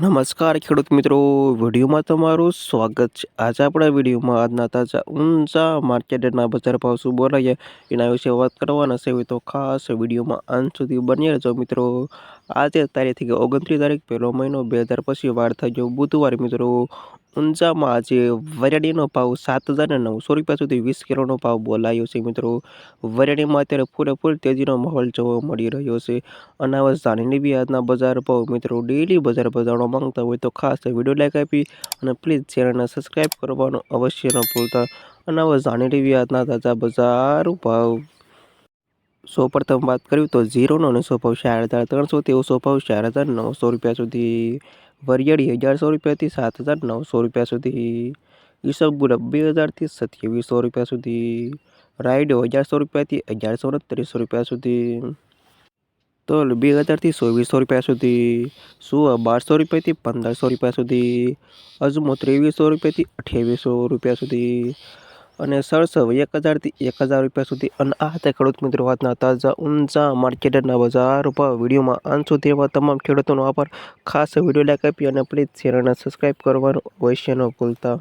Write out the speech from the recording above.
નમસ્કાર ખેડૂત મિત્રો, વિડીયોમાં તમારું સ્વાગત છે. આજે આપણા વિડીયોમાં આજના તાજા ઊંચા માર્કેટના બજાર ભાવ શું બોલાઈએ એના વિશે વાત કરવાના છે. તો ખાસ વિડીયોમાં અંત સુધી બની રહેજો મિત્રો. આજે તારીખ ઓગણત્રીસ તારીખ પહેલો મહિનો, બે હજાર પછી વાર થઈ ગયો બુધવાર મિત્રો. ઊંઝામાં આજે વરિયાળીનો ભાવ સાત હજાર નવસો રૂપિયા સુધી વીસ કિલોનો ભાવ બોલાયો છે મિત્રો. વરિયાળીમાં અત્યારે પૂરેપૂર તેજીનો માહોલ જોવા મળી રહ્યો છે. અનાવસ હવે બી આજના બજાર ભાવ મિત્રો ડેલી બજાર બજારો માંગતા હોય તો ખાસ વીડિયો લાઈક આપી અને પ્લીઝ ચેનલને સબસ્ક્રાઈબ કરવાનું અવશ્ય ન ભૂલતા. અનાવસ હવે બી આજના તાજા બજાર ભાવ. સૌ પ્રથમ વાત કર્યું તો ઝીરોનો અને સો ભાવ ચાર હજાર ત્રણસો તેવો સો ભાવ ચાર હજાર નવસો રૂપિયા સુધી વરિયાળી અગિયારસો રૂપિયાથી સાત હજાર નવસો રૂપિયા સુધી. ઈસબગુલ બે હજારથી સત્યાવીસો રૂપિયા સુધી. રાયડો અગિયારસો રૂપિયાથી અગિયારસો ને ત્રીસો રૂપિયા સુધી. તલ બે હજારથી ચોવીસો રૂપિયા સુધી. સુવા બારસો રૂપિયાથી પંદરસો રૂપિયા સુધી. અજમો ત્રેવીસો રૂપિયાથી અઠ્યાવીસો રૂપિયા સુધી. અને સરસવ એક હજારથી એક હજાર રૂપિયા સુધી. અને આ હતા ખેડૂત મિત્રો વાતના તાજા ઊંચા માર્કેટના બજાર ભાવ વિડીયોમાં અંત સુધી એવા તમામ ખેડૂતોનો આભાર. ખાસ વીડિયો લાઈક આપી અને પ્લીઝ ચેનલને સબસ્ક્રાઈબ કરવાનું અવશ્ય ન ભૂલતા.